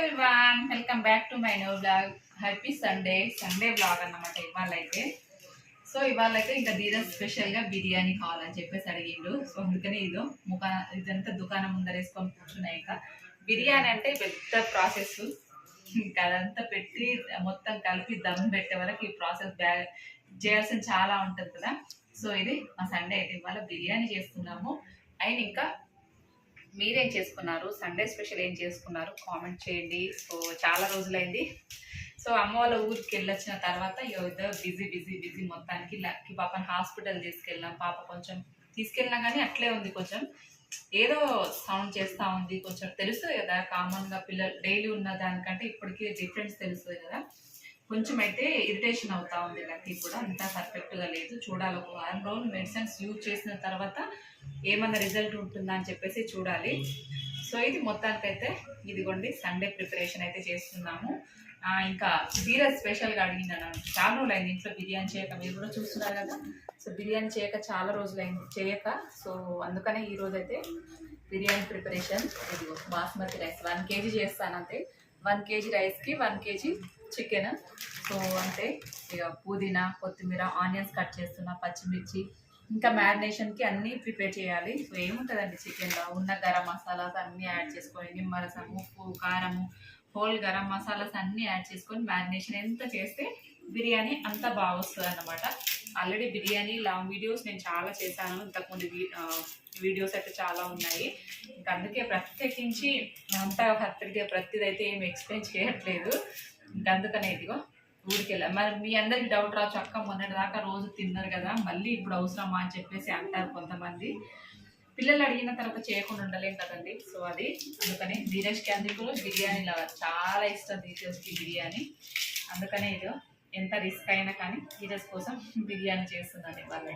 Everyone welcome back to my new blog happy Sunday Sunday blog అన్నమాట ఇవాళ అయితే so ఇవాళ అయితే ఇంకా ధీరజ్ స్పెషల్గా బిర్యానీ కావాలని చెప్పేసి అడిగిండు. సో అందుకనే ఇదో ముఖా ఇదంతా దుకాణం ముందర వేసుకొని కూర్చున్నాయి ఇంకా. బిర్యానీ అంటే పెద్ద ప్రాసెస్ ఇంకా అదంతా పెట్టి మొత్తం కలిపి దమ్ పెట్టే వరకు ఈ ప్రాసెస్ బ్యాగ్ చేయాల్సిన చాలా ఉంటుంది కదా. సో ఇది మా సండే అయితే ఇవాళ బిర్యానీ చేస్తున్నాము. అండ్ ఇంకా మీరేం చేసుకున్నారు? సండే స్పెషల్ ఏం చేసుకున్నారు? కామెంట్ చేయండి. సో చాలా రోజులైంది. సో అమ్మ వాళ్ళ ఊరికి వెళ్ళొచ్చిన తర్వాత ఏదో బిజీ బిజీ బిజీ మొత్తానికి లక్కి పాపని హాస్పిటల్ తీసుకెళ్ళాం. పాప కొంచెం తీసుకెళ్ళినా కానీ అట్లే ఉంది కొంచెం. ఏదో సౌండ్ చేస్తూ ఉంది. కొంచెం తెలుస్తుంది కదా కామన్గా పిల్లలు డైలీ ఉన్న దానికంటే ఇప్పటికీ డిఫరెన్స్ తెలుస్తుంది కదా. కొంచెం అయితే ఇరిటేషన్ అవుతా ఉంది లక్కీ కూడా. అంత పర్ఫెక్ట్గా లేదు. చూడాలి ఒక వారం రోజులు మెడిసిన్స్ యూజ్ చేసిన తర్వాత ఏమన్నా రిజల్ట్ ఉంటుందా అని చెప్పేసి చూడాలి. సో ఇది మొత్తానికైతే ఇదిగోండి సండే ప్రిపరేషన్ అయితే చేస్తున్నాము. ఇంకా ధీరజ్ స్పెషల్గా అడిగినాను చాలా రోజులు అయింది ఇంట్లో బిర్యానీ చేయక. మీరు కూడా చూస్తున్నారు కదా. సో బిర్యానీ చేయక చాలా రోజులు అయింది చేయక. సో అందుకనే ఈరోజు అయితే బిర్యానీ ప్రిపరేషన్ ఇది బాస్మతి రైస్ వన్ కేజీ చేస్తాను అంతే వన్ కేజీ రైస్కి వన్ కేజీ చికెన్. సో అంటే ఇక పుదీనా కొత్తిమీర ఆనియన్స్ కట్ చేస్తున్నా పచ్చిమిర్చి ఇంకా మ్యారినేషన్కి అన్నీ ప్రిపేర్ చేయాలి. సో ఏముంటుందండి చికెన్లో? ఉన్న గరం మసాలాస్ అన్నీ యాడ్ చేసుకొని నిమ్మరసం ఉప్పు కారము హోల్ గరం మసాలాస్ అన్నీ యాడ్ చేసుకొని మ్యారినేషన్ ఎంత చేస్తే బిర్యానీ అంత బాగా వస్తుంది అన్నమాట ఆల్రెడీ బిర్యానీ లాంగ్ వీడియోస్ నేను చాలా చేశాను. ఇంతకుముందు వీడియోస్ అయితే చాలా ఉన్నాయి. ఇంకా అందుకే ప్రత్యేకించి అంతా పర్ఫెక్ట్గా ప్రతిదైతే ఏం ఎక్స్ప్లెయిన్ చేయట్లేదు. అందుకనే ఇదిగో ఊరికెళ్ళా. మరి మీ అందరికి డౌట్ రావచ్చు అక్క మొన్నటి దాకా రోజు తిన్నారు కదా మళ్ళీ ఇప్పుడు అవసరమా అని చెప్పేసి అంటారు కొంతమంది. పిల్లలు అడిగిన తర్వాత చేయకుండా ఉండలేం కదండి. సో అది అందుకని ధీరజ్కి అందుకు బిర్యానీ లవర్. చాలా ఇష్టం ధీరజ్కి బిర్యానీ. అందుకనే ఇదిగో ఎంత రిస్క్ అయినా కానీ ధీరజ్ కోసం బిర్యానీ చేస్తున్నాను ఇవాళ.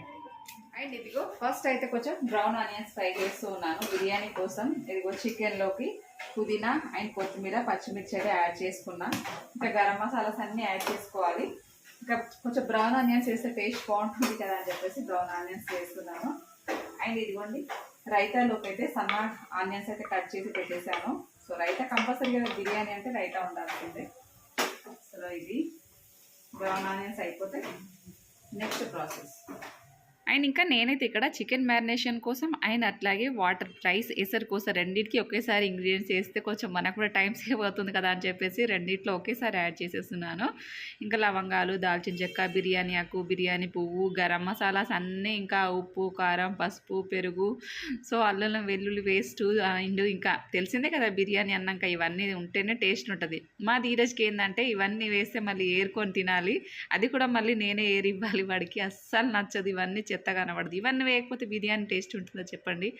అండ్ ఇదిగో ఫస్ట్ అయితే కొంచెం బ్రౌన్ ఆనియన్స్ ఫ్రై చేస్తూ ఉన్నాను బిర్యానీ కోసం. ఇదిగో చికెన్లోకి పుదీనా అండ్ కొత్తిమీర పచ్చిమిర్చి అయితే యాడ్ చేసుకున్నా. ఇంకా గరం మసాలాస్ అన్నీ యాడ్ చేసుకోవాలి. ఇంకా కొంచెం బ్రౌన్ ఆనియన్స్ వేస్తే టేస్ట్ బాగుంటుంది కదా అని చెప్పేసి బ్రౌన్ ఆనియన్స్ వేస్తున్నాను. అండ్ ఇదిగోండి రైతాలోకి అయితే సన్న ఆనియన్స్ అయితే కట్ చేసి పెట్టేశాను. సో రైతా కంపల్సరీగా బిర్యానీ అంటే రైతా ఉండాల్సిందే. సో ఇది బ్రౌన్ ఆనియన్స్ అయిపోతే నెక్స్ట్ ప్రాసెస్. అండ్ ఇంకా నేనైతే ఇక్కడ చికెన్ మ్యారినేషన్ కోసం అండ్ అట్లాగే వాటర్ రైస్ ఎసరు కోసం రెండింటికి ఒకేసారి ఇంగ్రీడియంట్స్ వేస్తే కొంచెం మనకు కూడా టైం సేవ్ అవుతుంది కదా అని చెప్పేసి రెండిట్లో ఒకేసారి యాడ్ చేసేస్తున్నాను. ఇంకా లవంగాలు దాల్చిన చెక్క బిర్యానీ ఆకు బిర్యానీ పువ్వు గరం మసాలాస్ అన్నీ ఇంకా ఉప్పు కారం పసుపు పెరుగు సో అల్లం వెల్లుల్లి వేస్ట్ అండ్ ఇంకా తెలిసిందే కదా బిర్యానీ అన్నాక ఇవన్నీ ఉంటేనే టేస్ట్ ఉంటుంది. మా ధీరజ్కి ఏంటంటే ఇవన్నీ వేస్తే మళ్ళీ ఏరుకొని తినాలి. అది కూడా మళ్ళీ నేనే ఏరివ్వాలి వాడికి. అస్సలు నచ్చదు ఇవన్నీ చెత్త కనబడదు ఇవన్నీ వేయకపోతే బిర్యానీ టేస్ట్ ఉంటుందో చెప్పండి.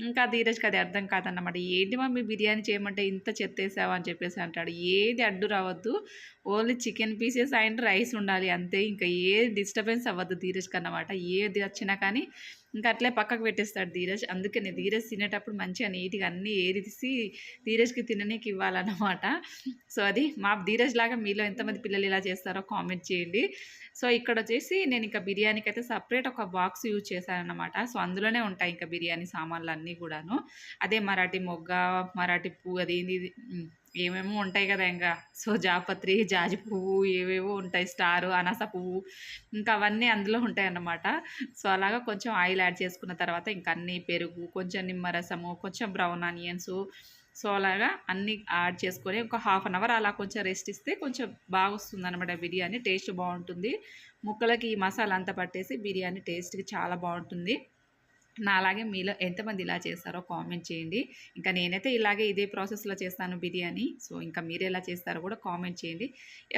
ఇంకా ధీరజ్కి అది అర్థం కాదన్నమాట. ఏంటి మమ్మీ బిర్యానీ చేయమంటే ఇంత చెత్త వేసావా అని చెప్పేసి అంటాడు. ఏది అడ్డు రావద్దు. Only chicken pieces and rice ఉండాలి అంతే. ఇంకా ఏ డిస్టర్బెన్స్ అవ్వద్దు ధీరజ్కి అన్నమాట. ఏది వచ్చినా కానీ ఇంకా అట్లే పక్కకు పెట్టేస్తాడు ధీరజ్. అందుకనే ధీరజ్ తినేటప్పుడు మంచిగా నీట్గా అన్నీ ఏరిసి ధీరజ్కి తిననీకి ఇవ్వాలన్నమాట. సో అది మా ధీరజ్ లాగా మీలో ఎంతమంది పిల్లలు ఇలా చేస్తారో కామెంట్ చేయండి. సో ఇక్కడ వచ్చేసి నేను ఇంకా బిర్యానీకి అయితే సపరేట్ ఒక బాక్స్ యూజ్ చేశానన్నమాట. సో అందులోనే ఉంటాయి ఇంకా బిర్యానీ సామాన్లు అన్నీ కూడాను. అదే మరాఠీ మొగ్గ మరాఠీ పువ్వు అది ఏమేమో ఉంటాయి కదా ఇంకా సో జాపత్రి జాజి పువ్వు ఏవేవో ఉంటాయి స్టారు అనాస పువ్వు ఇంకా అవన్నీ అందులో ఉంటాయి అన్నమాట సో అలాగా కొంచెం ఆయిల్ యాడ్ చేసుకున్న తర్వాత ఇంకా అన్ని పెరుగు కొంచెం నిమ్మరసము కొంచెం బ్రౌన్ ఆనియన్స్ సో అలాగా అన్నీ యాడ్ చేసుకొని ఒక హాఫ్ అన్ అవర్ అలా కొంచెం రెస్ట్ ఇస్తే కొంచెం బాగా వస్తుంది అనమాట బిర్యానీ. టేస్ట్ బాగుంటుంది. ముక్కలకి ఈ మసాలా అంతా పట్టేసి బిర్యానీ టేస్ట్కి చాలా బాగుంటుంది. నా అలాగే మీలో ఎంతమంది ఇలా చేస్తారో కామెంట్ చేయండి. ఇంకా నేనైతే ఇలాగే ఇదే ప్రాసెస్లో చేస్తాను బిర్యానీ. సో ఇంకా మీరు ఎలా చేస్తారో కూడా కామెంట్ చేయండి.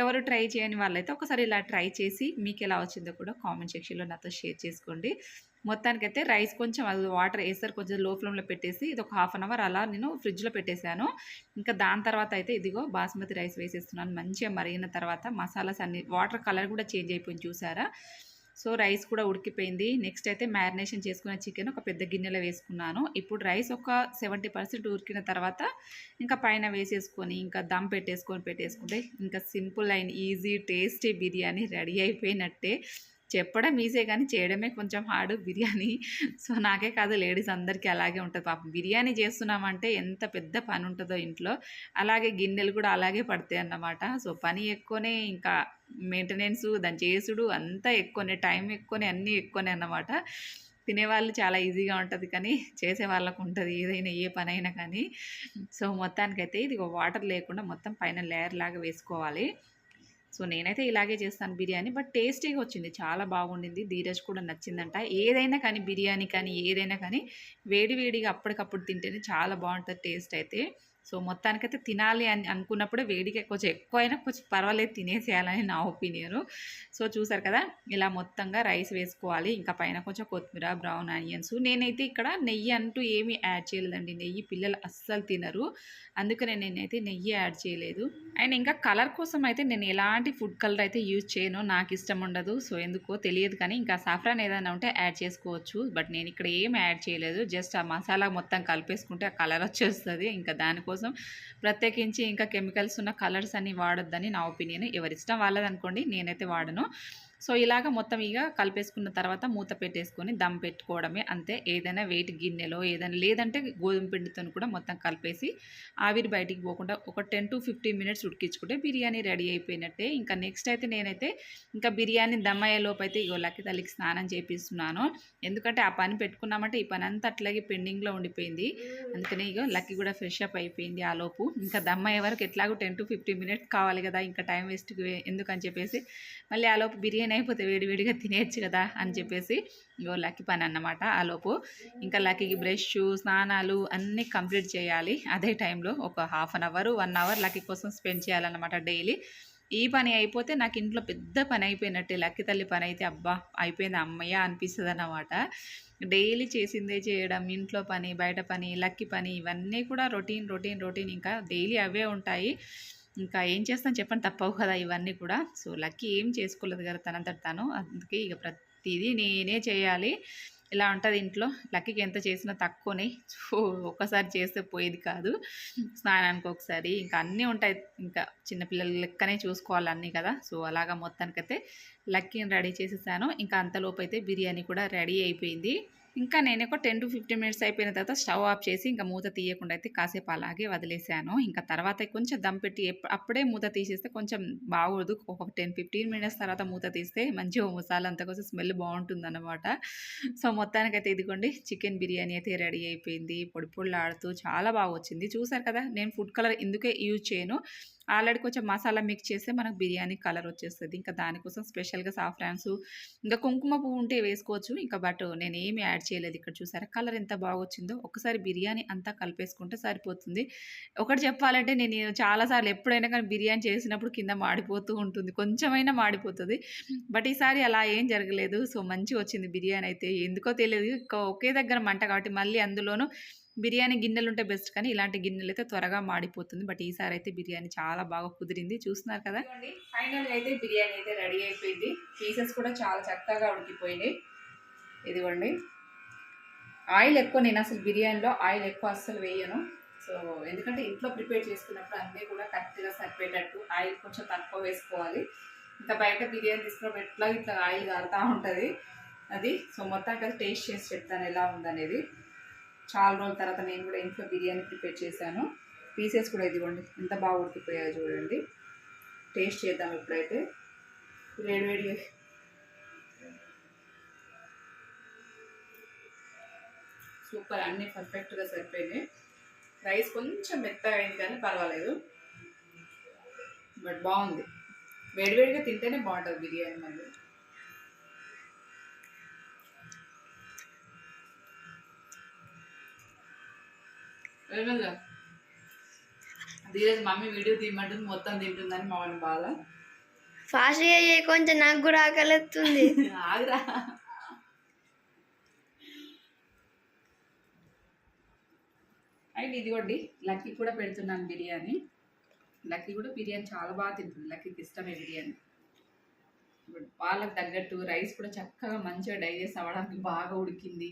ఎవరు ట్రై చేయని వాళ్ళైతే ఒకసారి ఇలా ట్రై చేసి మీకు ఎలా వచ్చిందో కూడా కామెంట్ సెక్షన్లో నాతో షేర్ చేసుకోండి. మొత్తానికైతే రైస్ కొంచెం అది వాటర్ వేసారు కొంచెం లో ఫ్లేమ్లో పెట్టేసి ఇది ఒక హాఫ్ అన్ అవర్ అలా నేను ఫ్రిడ్జ్లో పెట్టేశాను. ఇంకా దాని తర్వాత అయితే ఇదిగో బాస్మతి రైస్ వేసేస్తున్నాను మంచిగా మరిగిన తర్వాత మసాలాస్ అన్ని వాటర్ కలర్ కూడా చేంజ్ అయిపోయింది చూసారా? సో రైస్ కూడా ఉడికిపోయింది. నెక్స్ట్ అయితే మ్యారినేషన్ చేసుకున్న చికెన్ ఒక పెద్ద గిన్నెలో వేసుకున్నాను. ఇప్పుడు రైస్ ఒక సెవెంటీ పర్సెంట్ ఉడికిన తర్వాత ఇంకా పైన వేసేసుకొని ఇంకా దమ్ పెట్టేసుకొని పెట్టేసుకుంటే ఇంకా simple and easy tasty biryani ready అయిపోయినట్టే. చెప్పడం ఈజీ కానీ చేయడమే కొంచెం హార్డ్ బిర్యానీ. సో నాకే కాదు లేడీస్ అందరికీ అలాగే ఉంటుంది. పాపం బిర్యానీ చేస్తున్నామంటే ఎంత పెద్ద పని ఉంటుందో ఇంట్లో. అలాగే గిన్నెలు కూడా అలాగే పడతాయి అన్నమాట. సో పని ఎక్కువనే ఇంకా మెయింటెనెన్స్ దాని చేసుడు అంతా ఎక్కువనే టైం ఎక్కువనే అన్నీ ఎక్కువనే అన్నమాట. తినేవాళ్ళు చాలా ఈజీగా ఉంటుంది కానీ చేసే వాళ్ళకు ఉంటుంది ఏదైనా ఏ పని అయినా కానీ. సో మొత్తానికైతే ఇది వాటర్ లేకుండా మొత్తం పైన లేయర్ లాగా వేసుకోవాలి. సో నేనైతే ఇలాగే చేస్తాను బిర్యానీ. బట్ టేస్టీగా వచ్చింది. చాలా బాగుండింది. ధీరజ్ కూడా నచ్చిందంట. ఏదైనా కానీ బిర్యానీ కానీ ఏదైనా కానీ వేడివేడిగా అప్పటికప్పుడు తింటేనే చాలా బాగుంటుంది టేస్ట్ అయితే. సో మొత్తానికైతే తినాలి అని అనుకున్నప్పుడే వేడికి కొంచెం ఎక్కువైనా కొంచెం పర్వాలేదు తినేసేయాలని నా ఒపీనియన్. సో చూసారు కదా ఇలా మొత్తంగా రైస్ వేసుకోవాలి. ఇంకా పైన కొంచెం కొత్తిమీర బ్రౌన్ ఆనియన్స్. నేనైతే ఇక్కడ నెయ్యి అంటూ ఏమీ యాడ్ చేయలేదండి. నెయ్యి పిల్లలు అస్సలు తినరు. అందుకనే నేనైతే నెయ్యి యాడ్ చేయలేదు. అండ్ ఇంకా కలర్ కోసం అయితే నేను ఎలాంటి ఫుడ్ కలర్ అయితే యూజ్ చేయను. నాకు ఇష్టం ఉండదు. సో ఎందుకో తెలియదు కానీ ఇంకా సాఫ్రాన్ ఏదైనా ఉంటే యాడ్ చేసుకోవచ్చు. బట్ నేను ఇక్కడ ఏం యాడ్ చేయలేదు. జస్ట్ ఆ మసాలా మొత్తం కలిపేసుకుంటే ఆ కలర్ వచ్చేస్తుంది. ఇంకా దానికోసం కోసం ప్రత్యేకించి ఇంకా కెమికల్స్ ఉన్న కలర్స్ అన్ని వాడొద్దని నా ఒపీనియన్. ఎవరిష్టం వాళ్ళదనుకోండి నేనైతే వాడను. సో ఇలాగ మొత్తం ఇక కలిపేసుకున్న తర్వాత మూత పెట్టేసుకొని దమ్ పెట్టుకోవడమే అంతే. ఏదైనా వెయిట్ గిన్నెలో ఏదైనా లేదంటే గోధుమ పిండితో కూడా మొత్తం కలిపేసి ఆవిరి బయటికి పోకుండా ఒక టెన్ టు ఫిఫ్టీన్ మినిట్స్ ఉడికించుకుంటే బిర్యానీ రెడీ అయిపోయినట్టే. ఇంకా నెక్స్ట్ అయితే నేనైతే ఇంకా బిర్యానీ దమ్ అయ్యేలోపు అయితే ఇగో లక్కి తల్లికి స్నానం చేపిస్తున్నాను. ఎందుకంటే ఆ పని పెట్టుకున్నామంటే ఈ పని అంతా అట్లాగే పెండింగ్లో ఉండిపోయింది. అందుకనే ఇగో లక్కీ కూడా ఫ్రెష్ అప్ అయిపోయింది ఆ లోపు. ఇంకా దమ్ అయ్యే వరకు ఎట్లాగో టెన్ టు ఫిఫ్టీన్ మినిట్స్ కావాలి కదా ఇంకా టైం వేస్ట్ ఎందుకని చెప్పేసి మళ్ళీ ఆ లోపు బిర్యానీ అయిపోతే వేడివేడిగా తినేయచ్చు కదా అని చెప్పేసి ఇగో లక్కీ పని అన్నమాట ఆ లోపు. ఇంకా లక్కీకి బ్రష్ స్నానాలు అన్నీ కంప్లీట్ చేయాలి. అదే టైంలో ఒక half an hour one hour Lucky కోసం స్పెండ్ చేయాలన్నమాట డైలీ. ఈ పని అయిపోతే నాకు ఇంట్లో పెద్ద పని అయిపోయినట్టే. లక్కీ తల్లి పని అయితే అబ్బా అయిపోయింది అమ్మయ్య అనిపిస్తుంది అన్నమాట డైలీ చేసిందే చేయడం ఇంట్లో పని బయట పని లక్కీ పని ఇవన్నీ కూడా రొటీన్ రొటీన్ రొటీన్ ఇంకా డైలీ అవే ఉంటాయి. ఇంకా ఏం చేస్తాను చెప్పండి తప్పవు కదా ఇవన్నీ కూడా. సో లక్కీ ఏం చేసుకోలేదు కదా తనంతటి తాను. అందుకే ఇక ప్రతిదీ నేనే చేయాలి. ఇలా ఉంటుంది ఇంట్లో. లక్కీకి ఎంత చేసినా తక్కువనే. సో ఒక్కసారి చేస్తే పోయేది కాదు. స్నానానికి ఒకసారి. ఇంకా అన్నీ ఉంటాయి. ఇంకా చిన్నపిల్లల లెక్కనే చూసుకోవాలి అన్నీ కదా. సో అలాగా మొత్తానికైతే లక్కీని రెడీ చేసేసాను. ఇంకా అంతలోపు అయితే బిర్యానీ కూడా రెడీ అయిపోయింది. ఇంకా నేను ఒక టెన్ టు ఫిఫ్టీన్ మినిట్స్ అయిపోయిన తర్వాత స్టవ్ ఆఫ్ చేసి ఇంకా మూత తీయకుండా అయితే కాసేపు అలాగే వదిలేసాను. ఇంకా తర్వాత కొంచెం దమ్ పెట్టి అప్పుడే మూత తీసేస్తే కొంచెం బాగోదు. ఒక టెన్ ఫిఫ్టీన్ మినిట్స్ తర్వాత మూత తీస్తే మంచిగా మసాలా అంతా కొంచెం స్మెల్ బాగుంటుంది అనమాట సో మొత్తానికైతే ఇదిగోండి చికెన్ బిర్యానీ అయితే రెడీ అయిపోయింది. పొడి పొడిలాడుతూ చాలా బాగా వచ్చింది చూసారు కదా నేను ఫుడ్ కలర్ ఎందుకే యూజ్ చేయను. ఆల్రెడీ కొంచెం మసాలా మిక్స్ చేస్తే మనకు బిర్యానీ కలర్ వచ్చేస్తుంది. ఇంకా దానికోసం స్పెషల్గా సాఫ్రాన్స్ ఇంకా కుంకుమ పువ్వు ఉంటే వేసుకోవచ్చు. ఇంకా బట్ నేను ఏమి యాడ్ చేయలేదు ఇక్కడ చూసారా? కలర్ ఎంత బాగొచ్చిందో ఒకసారి బిర్యానీ అంతా కలిపేసుకుంటే సరిపోతుంది. ఒకటి చెప్పాలంటే నేను చాలాసార్లు ఎప్పుడైనా కానీ బిర్యానీ చేసినప్పుడు కింద మాడిపోతూ ఉంటుంది. కొంచెమైనా మాడిపోతుంది. బట్ ఈసారి అలా ఏం జరగలేదు. సో మంచిగా వచ్చింది బిర్యానీ అయితే. ఎందుకో తెలియదు. ఇంకా ఒకే దగ్గర మంట కాబట్టి మళ్ళీ అందులోనూ బిర్యానీ గిన్నెలు ఉంటే బెస్ట్ కానీ ఇలాంటి గిన్నెలు అయితే త్వరగా మాడిపోతుంది. బట్ ఈసారి అయితే బిర్యానీ చాలా బాగా కుదిరింది. చూస్తున్నారు కదా? ఫైనల్గా అయితే బిర్యానీ అయితే రెడీ అయిపోయింది. పీసెస్ కూడా చాలా చక్కగా ఉడికిపోయింది ఇదిగోండి ఆయిల్ ఎక్కువ నేను అసలు బిర్యానీలో ఆయిల్ ఎక్కువ అస్సలు వేయను. సో ఎందుకంటే ఇంట్లో ప్రిపేర్ చేసుకున్నప్పుడు అన్నీ కూడా కరెక్ట్గా సరిపోయేటట్టు ఆయిల్ కొంచెం తక్కువ వేసుకోవాలి. ఇంకా బయట బిర్యానీ తీసుకున్నప్పుడు ఎట్లా ఇట్లా ఆయిల్ కారుతూ ఉంటుంది. అది సో మొత్తానికి అది టేస్ట్ చేసి చెప్తాను ఎలా ఉందనేది. చాలా రోజుల తర్వాత నేను కూడా ఇంట్లో బిర్యానీ ప్రిపేర్ చేశాను. పీసెస్ కూడా ఇదిగోండి ఎంత బాగా ఉడికిపోయాయో చూడండి. టేస్ట్ చేద్దాం ఇప్పుడైతే. వేడి వేడి సూపర్ అన్నీ పర్ఫెక్ట్గా సరిపోయినాయి రైస్ కొంచెం మెత్తగా అయింది కానీ పర్వాలేదు. బట్ బాగుంది. వేడివేడిగా తింటేనే బాగుంటుంది బిర్యానీ మళ్ళీ. ధీరజ్ మమ్మీ వీడియో తీయమంటుంది మొత్తం తింటుందని మా వాడిని బాధ. ఫాస్ట్గా చేయి కొంచెం నాకు కూడా ఆకలిస్తుంది ఆగురా. అండ్ ఇదిగోండి లక్కీ కూడా పెడుతున్నాను బిర్యానీ. లక్కీ కూడా బిర్యానీ చాలా బాగా తింటుంది. లక్కీకి ఇష్టమే బిర్యానీ. వాళ్ళకి తగ్గట్టు రైస్ కూడా చక్కగా మంచిగా డైజెస్ట్ అవ్వడానికి బాగా ఉడికింది.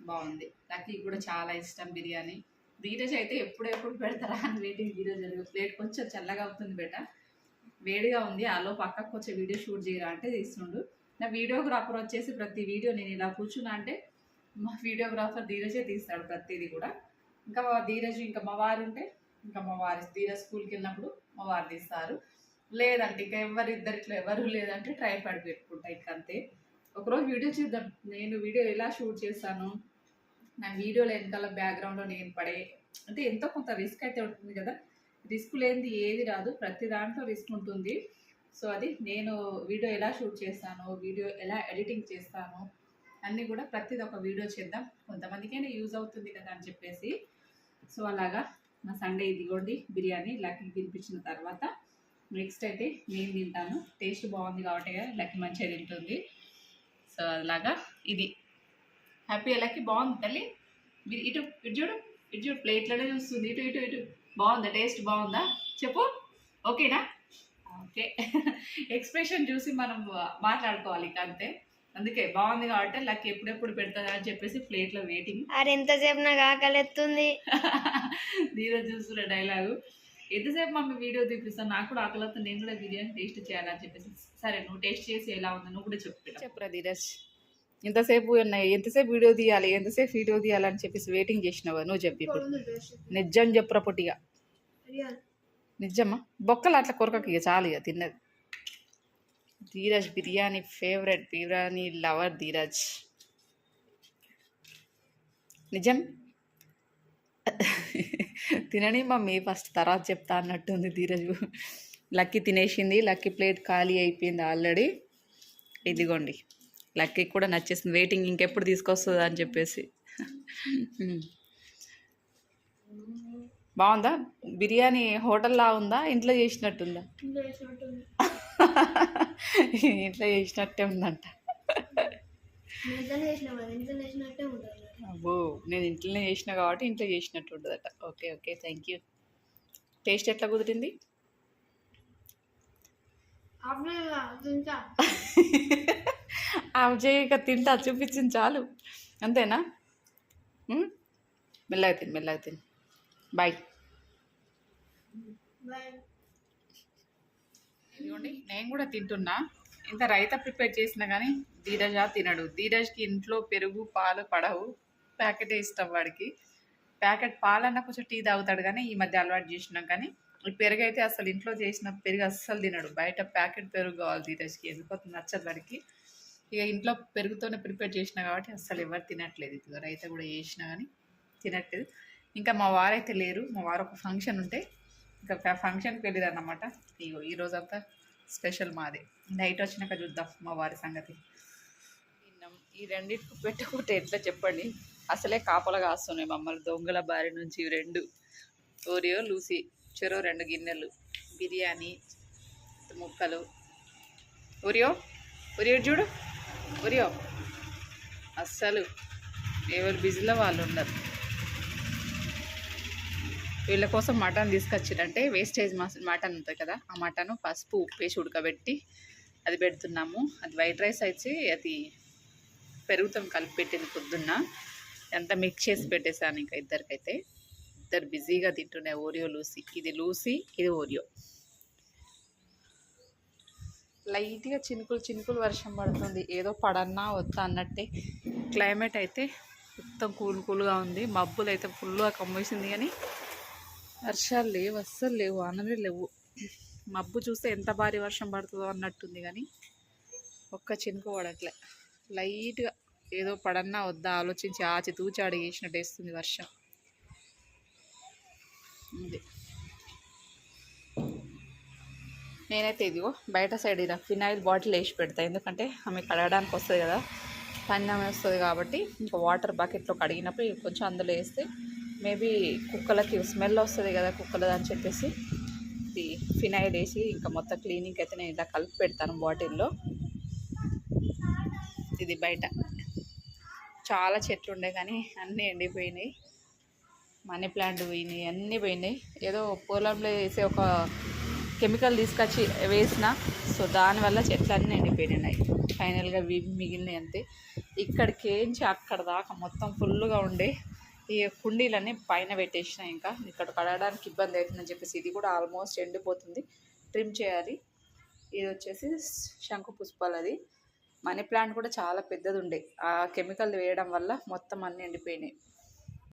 బాగుంది. లక్కీ కూడా చాలా ఇష్టం బిర్యానీ. ధీరజ్ అయితే ఎప్పుడెప్పుడు పెడతారా అని వెయిటింగ్ ధీరజ్ ప్లేట్ కొంచెం చల్లగా అవుతుంది బేట. వేడిగా ఉంది. ఆలో పక్కకు వచ్చే వీడియో షూట్ చేయరా అంటే తీస్తుండు. నా వీడియోగ్రాఫర్ వచ్చేసి ప్రతి వీడియో నేను ఇలా కూర్చున్నా అంటే మా వీడియోగ్రాఫర్ ధీరజే తీస్తాడు ప్రతిదీ కూడా. ఇంకా ధీరజ్ ఇంకా మా వారు ఉంటే ఇంకా మా వారి ధీరజ్ స్కూల్కి వెళ్ళినప్పుడు మా వారు తీస్తారు. లేదంటే ఇంకా ఎవరు ఇద్దరిట్లో ఎవరు లేదంటే పడి పెట్టుకుంటా ఇంకంతే అంతే ఒకరోజు వీడియో చూద్దాం. నేను వీడియో ఎలా షూట్ చేస్తాను? నా వీడియోలో వెనకాల బ్యాక్గ్రౌండ్లో నేను పడే అంటే ఎంతో కొంత రిస్క్ అయితే ఉంటుంది కదా? రిస్క్ లేనిది ఏది రాదు ప్రతి దాంట్లో రిస్క్ ఉంటుంది. సో అది నేను వీడియో ఎలా షూట్ చేస్తాను వీడియో ఎలా ఎడిటింగ్ చేస్తాను అన్నీ కూడా ప్రతిది ఒక వీడియో చేద్దాం. కొంతమందికైనా యూజ్ అవుతుంది కదా అని చెప్పేసి. సో అలాగా నా సండే ఇదిగోండి బిర్యానీ లక్కీకి తినిపించిన తర్వాత నెక్స్ట్ అయితే నేను తింటాను. టేస్ట్ బాగుంది కాబట్టి లక్కీ మంచిగా తింటుంది. సో అలాగా ఇది. హ్యాపీ లక్కీ బాగుంది తల్లి. మీరు ఇటు ఇటు చూడు ఇటు చూడు ప్లేట్లోనే చూస్తుంది. ఇటు ఇటు ఇటు. బాగుందా? టేస్ట్ బాగుందా? చెప్పు. ఓకేనా? ఓకే. ఎక్స్ప్రెషన్ చూసి మనం మాట్లాడుకోవాలి ఇక అంతే. అందుకే బాగుంది కాబట్టి లక్ ఎప్పుడెప్పుడు పెడతారా అని చెప్పేసి ప్లేట్లో వెయిటింగ్ అరే ఎంతసేపు నాకు ఆకలిస్తుంది దీని చూస్తున్న డైలాగు ఎంతసేపు మమ్మీ వీడియో తీపిస్తాను నాకు కూడా ఆకలితో నేను కూడా బిర్యానీ టేస్ట్ చేయాలని చెప్పేసి. సరే నువ్వు టేస్ట్ చేసి ఎలా ఉందో నువ్వు కూడా చెప్పు. చెప్పురా ధీరజ్ ఇంతసేపు ఎంతసేపు వీడియో తీయాలి ఎంతసేపు వీడియో తీయాలని చెప్పేసి వెయిటింగ్ చేసినావా నువ్వు చెప్పి ఇప్పుడు? నిజం చెప్పురా పొట్టిగా? నిజమ్మా బొక్కలు అట్లా కొరకకి ఇక చాలు ఇక తిన్నది. Dheeraj biryani favourite biryani lover Dheeraj. నిజం? తినని మమ్మీ ఫస్ట్ తర్వాత చెప్తా అన్నట్టుంది ధీరజ్. లక్కీ తినేసింది లక్కీ ప్లేట్ ఖాళీ అయిపోయింది ఆల్రెడీ. ఇదిగోండి. లక్కీ కూడా నచ్చేసింది. వెయిటింగ్ ఇంకెప్పుడు తీసుకొస్తుందా అని చెప్పేసి. బాగుందా? బిర్యానీ హోటల్లా ఉందా? ఇంట్లో చేసినట్టుందా? ఇంట్లో చేసినట్టే ఉందంట. అబ్బో నేను ఇంట్లోనే చేసిన కాబట్టి ఇంట్లో చేసినట్టు ఉంటుందట. Okay okay thank you. Taste ఎట్లా కుదిరింది? అజయ్గా తింటా చూపించింది చాలు. అంతేనా? మెల్లగా తిని మెల్లగా తిని. బాయ్ ఇదిగోండి నేను కూడా తింటున్నా. ఇంత రైత ప్రిపేర్ చేసినా కానీ ధీరజా తినడు. ధీరజ్కి ఇంట్లో పెరుగు పాలు పడవు. ప్యాకెటే ఇష్టం వాడికి. ప్యాకెట్ పాలన్నా కొంచెం టీ తాగుతాడు కానీ ఈ మధ్య అలవాటు చేసినాం కానీ ఈ పెరుగు అయితే అసలు ఇంట్లో చేసిన పెరుగు అస్సలు తినడు. బయట ప్యాకెట్ పెరుగు కావాలి ధీరజ్కి. ఎందుకో నచ్చదు వాడికి. ఇక ఇంట్లో పెరుగుతోనే ప్రిపేర్ చేసినా కాబట్టి అస్సలు ఎవరు తినట్లేదు. ఇది రైత కూడా చేసినా కానీ తినట్లేదు. ఇంకా మా వారైతే లేరు. మా వారు ఒక ఫంక్షన్ ఉంటే ఇంకా ఫంక్షన్కి వెళ్ళేదన్నమాట ఇగో ఈ రోజంతా స్పెషల్ మాదే. నైట్ వచ్చినాక చూద్దాం మా వారి సంగతి. ఈ రెండింటికి పెట్టుకుంటే ఎట్లా చెప్పండి? అసలే కాపలా కాస్తున్నాయి మమ్మల్ని. దొంగల బారి నుంచి రెండు. ఓరియో లూసి చెరో రెండు గిన్నెలు. బిర్యానీ ముక్కలు. ఒరియో ఒరియో చూడు. ఒరియో అస్సలు ఎవరు బిజీలో వాళ్ళు ఉన్నారు వీళ్ళ కోసం మటన్ తీసుకొచ్చిరంటే వేస్టేజ్ మటన్ ఉంటుంది కదా ఆ మటన్ పసుపు ఉప్పు వేసి ఉడకబెట్టి అది పెడుతున్నాము. అది వైట్ రైస్ అయితే అది పెరుగుతాం కలిపి పెట్టింది పొద్దున్న. అంతా మిక్స్ చేసి పెట్టేశాను ఇంకా ఇద్దరికైతే. ఇద్దరు బిజీగా తింటున్నాయి ఓరియో లూసీ. ఇది లూసీ ఇది ఓరియో. లైట్గా చినుకులు చినుకులు వర్షం పడుతుంది. ఏదో పడన్నా వద్దా అన్నట్టే క్లైమేట్ అయితే మొత్తం కూల్ కూల్గా ఉంది. మబ్బులు అయితే ఫుల్గా కమ్మేసింది కానీ వర్షాలు లేవు అస్సలు లేవు వానలే లేవు. మబ్బు చూస్తే ఎంత భారీ వర్షం పడుతుందో అన్నట్టుంది కానీ ఒక్క చినుకు పడట్లే. లైట్గా ఏదో పడన్నా వద్దా ఆలోచించి ఆచి తూచి అడిగేసినట్టు వేస్తుంది వర్షం. ఇది నేనైతే ఇదిగో బయట సైడ్ ఇలా ఫినాయిల్ బాటిల్ వేసి పెడతా. ఎందుకంటే ఆమె కడగడానికి వస్తుంది కదా పని ఆమె వస్తుంది కాబట్టి ఇంకా వాటర్ బకెట్లో కడిగినప్పుడు కొంచెం అందులో వేస్తే మేబీ కుక్కలకి స్మెల్ వస్తుంది కదా కుక్కలది అని చెప్పేసి ఇది ఫినాయిల్ వేసి ఇంకా మొత్తం క్లీనింగ్ అయితే నేను ఇలా కలిపి పెడతాను బాటిల్లో ఇది బయట. చాలా చెట్లు ఉండే కానీ అన్నీ ఎండిపోయినాయి. మనీ ప్లాంట్ పోయినాయి అన్నీ పోయినాయి. ఏదో పొలంలో వేసే ఒక కెమికల్ తీసుకొచ్చి వేసిన. సో దానివల్ల చెట్లన్నీ ఎండిపోయినాయి ఫైనల్గా ఇవి మిగిలినాయి అంతే. ఇక్కడికేంచి అక్కడ దాకా మొత్తం ఫుల్గా ఉండే ఈ కుండీలన్నీ పైన పెట్టేసిన ఇంకా. ఇక్కడ కడగడానికి ఇబ్బంది అవుతుందని చెప్పేసి ఇది కూడా ఆల్మోస్ట్ ఎండిపోతుంది. ట్రిమ్ చేయాలి. ఇది వచ్చేసి శంకు అది. మనీ ప్లాంట్ కూడా చాలా పెద్దది ఉండే. ఆ కెమికల్ వేయడం వల్ల మొత్తం అన్నీ ఎండిపోయినాయి.